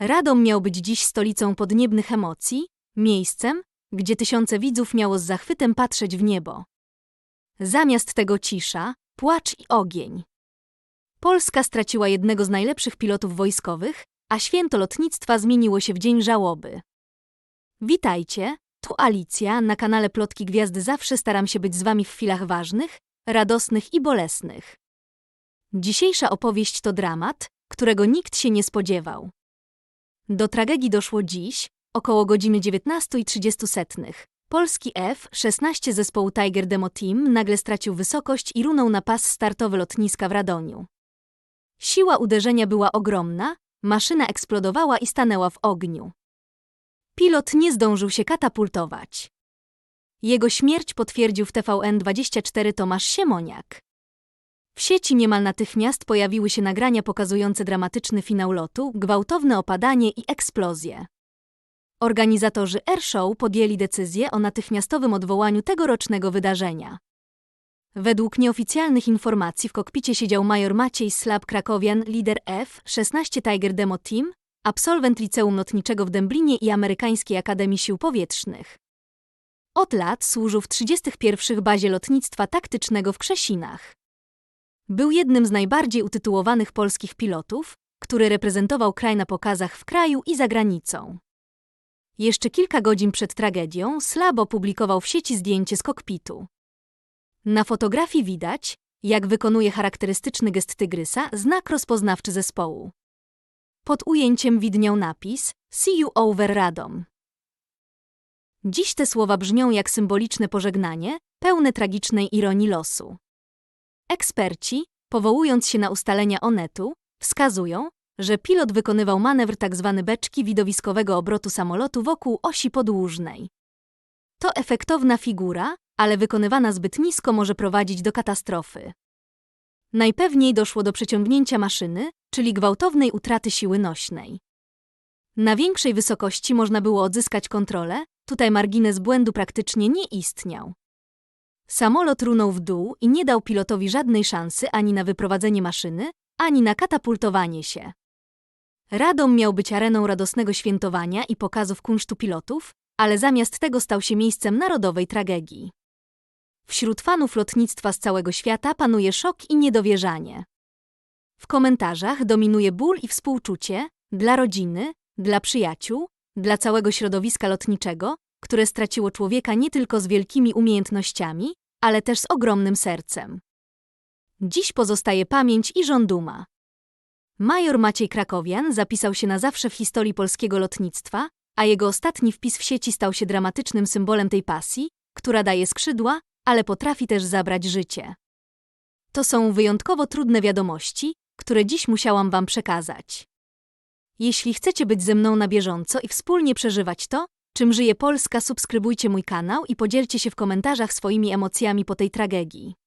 Radom miał być dziś stolicą podniebnych emocji, miejscem, gdzie tysiące widzów miało z zachwytem patrzeć w niebo. Zamiast tego cisza, płacz i ogień. Polska straciła jednego z najlepszych pilotów wojskowych, a święto lotnictwa zmieniło się w dzień żałoby. Witajcie, tu Alicja, na kanale Plotki Gwiazdy zawsze staram się być z wami w chwilach ważnych, radosnych i bolesnych. Dzisiejsza opowieść to dramat, którego nikt się nie spodziewał. Do tragedii doszło dziś, około godziny 19.30. Polski F-16 zespołu Tiger Demo Team nagle stracił wysokość i runął na pas startowy lotniska w Radoniu. Siła uderzenia była ogromna, maszyna eksplodowała i stanęła w ogniu. Pilot nie zdążył się katapultować. Jego śmierć potwierdził w TVN24 Tomasz Siemoniak. W sieci niemal natychmiast pojawiły się nagrania pokazujące dramatyczny finał lotu, gwałtowne opadanie i eksplozję. Organizatorzy airshow podjęli decyzję o natychmiastowym odwołaniu tegorocznego wydarzenia. Według nieoficjalnych informacji w kokpicie siedział major Maciej Slab Krakowian, lider F-16 Tiger Demo Team, absolwent liceum lotniczego w Dęblinie i Amerykańskiej Akademii Sił Powietrznych. Od lat służył w 31. bazie lotnictwa taktycznego w Krzesinach. Był jednym z najbardziej utytułowanych polskich pilotów, który reprezentował kraj na pokazach w kraju i za granicą. Jeszcze kilka godzin przed tragedią Slab opublikował w sieci zdjęcie z kokpitu. Na fotografii widać, jak wykonuje charakterystyczny gest tygrysa, znak rozpoznawczy zespołu. Pod ujęciem widniał napis See you over Radom. Dziś te słowa brzmią jak symboliczne pożegnanie, pełne tragicznej ironii losu. Eksperci, powołując się na ustalenia Onetu, wskazują, że pilot wykonywał manewr tzw. beczki widowiskowego obrotu samolotu wokół osi podłużnej. To efektowna figura, ale wykonywana zbyt nisko może prowadzić do katastrofy. Najpewniej doszło do przeciągnięcia maszyny, czyli gwałtownej utraty siły nośnej. Na większej wysokości można było odzyskać kontrolę, tutaj margines błędu praktycznie nie istniał. Samolot runął w dół i nie dał pilotowi żadnej szansy ani na wyprowadzenie maszyny, ani na katapultowanie się. Radom miał być areną radosnego świętowania i pokazów kunsztu pilotów, ale zamiast tego stał się miejscem narodowej tragedii. Wśród fanów lotnictwa z całego świata panuje szok i niedowierzanie. W komentarzach dominuje ból i współczucie dla rodziny, dla przyjaciół, dla całego środowiska lotniczego, które straciło człowieka nie tylko z wielkimi umiejętnościami, ale też z ogromnym sercem. Dziś pozostaje pamięć i żąduma. Major Maciej Krakowian zapisał się na zawsze w historii polskiego lotnictwa, a jego ostatni wpis w sieci stał się dramatycznym symbolem tej pasji, która daje skrzydła, ale potrafi też zabrać życie. To są wyjątkowo trudne wiadomości, które dziś musiałam Wam przekazać. Jeśli chcecie być ze mną na bieżąco i wspólnie przeżywać to, czym żyje Polska, subskrybujcie mój kanał i podzielcie się w komentarzach swoimi emocjami po tej tragedii.